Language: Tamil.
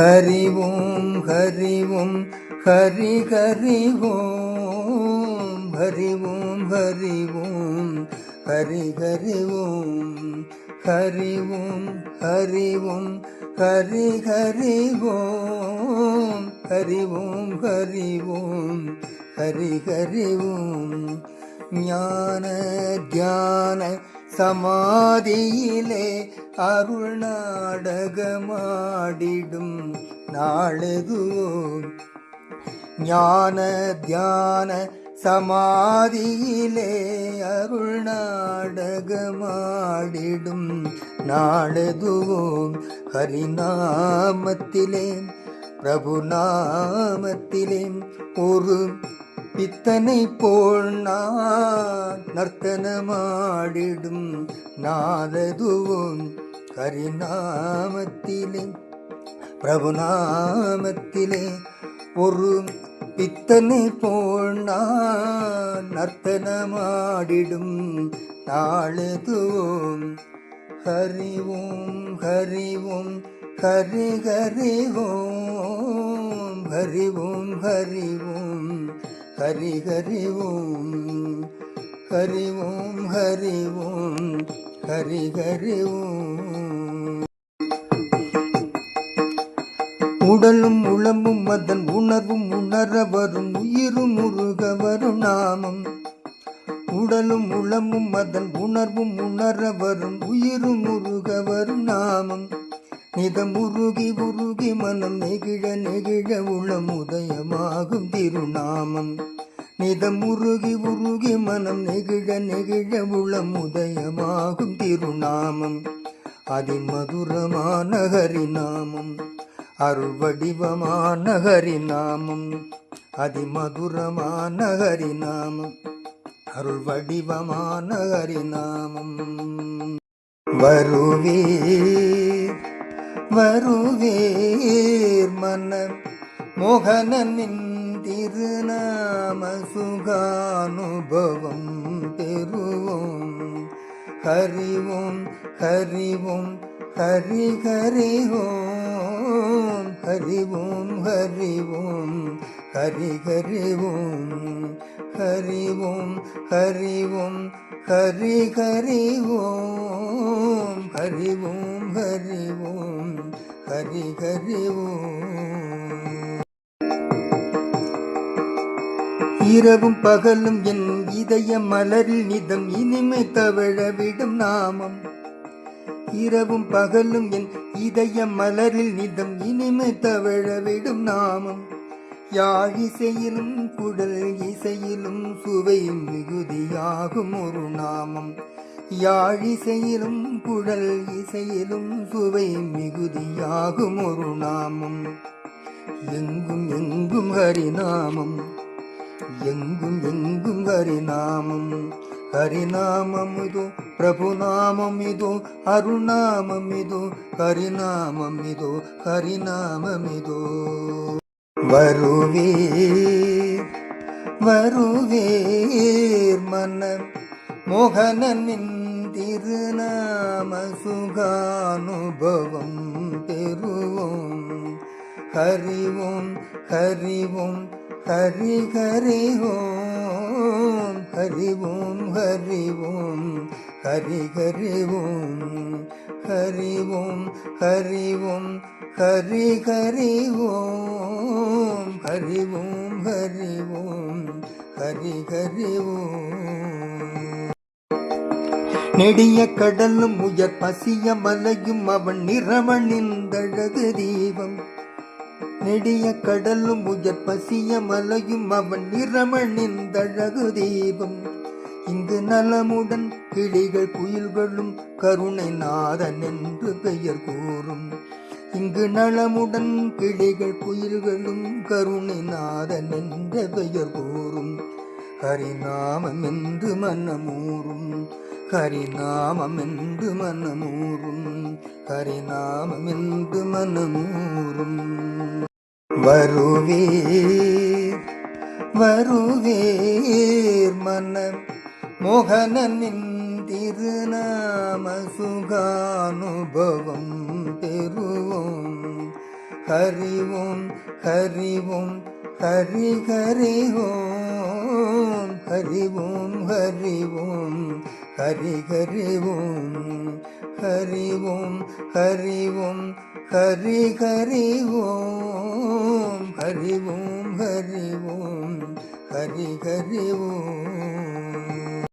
ஹரி ஓம் ஹரி ஓம் ஹரி ஹரி ஓம் ஹரி ஓம் ஹரி ஓம் ஹரி ஹரி ஓம் ஹரி ஓம் ஹரி ஓம் ஹரி ஹரி ஓம் ஹரி ஓம் ஹரி ஓம் ஹரி ஹரி ஓம் ஞான தியான சமாதியிலே அருள் நாடகமாடிடும் நாளெதுவோம். ஞான தியான சமாதியிலே அருள் நாடகமாடிடும் நாளுதுவோம். ஹரிநாமத்திலே பிரபு நாமத்திலே ஒரு பித்தனை போல் நான் நர்த்தனமாடிடும் நாததுவும் கரிநாமத்திலே பிரபுநாமத்திலே. ஒரு பித்தனை போல் நான் நர்த்தனமாடிடும் நாளதுவும் ஹரி ஓம் ஹரி ஓம் ஹரி ஹரி ஓம் ஹரி ஓம் ஹரி ஹரி ஓம் ஹரி ஓம் ஹரி ஓம் ஹரி ஹரி ஓம். உடலும் உளம்பும் அதன் உணர்வும் உணர வரும் உயிரும் உருக வரும் நாமம். உடலும் உளமும் அதன் உணர்வும் உணர வரும் உயிரும் உருக வரும் நாமம். நிதம் உருகி உருகி மனம் நெகிழ நெகிழ உளம் உதயமாகும் திருநாமம். நிதமுருகி உருகி மனம் நெகிழ நெகிழ உளம் உதயமாகும் திருநாமம். அதிமதுரமான ஹரிநாமம். அருள் வடிவமான ஹரிநாமம். அதிமதுரமான ஹரிநாமம். அருள் வடிவமான ஹரிநாமம். வருவே வருவீர் மன மோகனின் திருநாம சுகானுபவம் பெறுவோம். ஹரிவோம் ஹரிவோம் ஹரி ஹரிவோம் ஹரிவோம் ஹரிவோம் ஹரி ஹரிவோம் ஹரிவோம் ஹரிவோம் ஹரி ஹரிவோம் ஹரிவோம் ஹரிவோம். ஹரி ஹரி இரவும் பகலும் என் இதய மலரில் நிதம் இனிமை தவழவிடும் நாமம். இரவும் பகலும் என் இதய மலரில் நிதம் இனிமை தவழவிடும் நாமம். யாழிசையிலும் குடல் இசையிலும் சுவை மிகுதியாகும் ஒரு நாமம். யாழிசையிலும் குழல் இசையிலும் சுவை மிகுதியாகும் ஒரு நாமம். எங்கும் எங்கும் ஹரிநாமம். எங்கும் எங்கும் ஹரிநாமம். ஹரிநாமம் இதோ பிரபுநாமம் இதோ அருநாமம் இதோ ஹரிநாமம் இதோ ஹரிநாமம் இதோ. வருவீர் வருவீர் மன்ன மோகனனின் திருநாம சுகானுபவம் பெறுவோம். ஹரி ஓம் ஹரி ஓம் ஹரி ஹரி ஓம் ஹரி ஓம் ஹரி ஓம் ஹரி ஹரி ஓம் ஹரி ஓம் ஹரி ஓம் ஹரி ஹரி ஓம் ஹரி ஓம் ஹரி ஓம் ஹரி ஹரி ஓம் நெடிய கடலும் உயர் பசிய மலையும் அவன் நிறவனிந்தழகு தீபம். நெடிய கடலும் உயர் பசிய மலையும் அவன் நிறமணிந்தழகு தீபம். இங்கு நலமுடன் கிளிகள் குயில்களும் கருணை நாதன் என்று பெயர் கூறும். இங்கு நலமுடன் கிளிகள் குயில்களும் கருணை நாதன் என்ற பெயர் கூறும். ஹரிநாமம் என்று மன்னமூறும் ஹரிநாமம் என்று மனமூறும். ஹரிநாமம் என்று மனமூறும் வருவீர் வருவீர் மன மோகனனின் திருநாம சுகானுபவம் பெறுவோம் ஹரி ஓம் ஹரி ஓம் ஹரி ஹரி ஓம் ஹரி ஓம் ஹரி ஓம் ஹரி ஹரி ஓம் ஹரி ஓம் ஹரி ஓம் ஹரி ஹரி ஓம் ஹரி ஓம் ஹரி ஓம் ஹரி ஹரி ஓம்.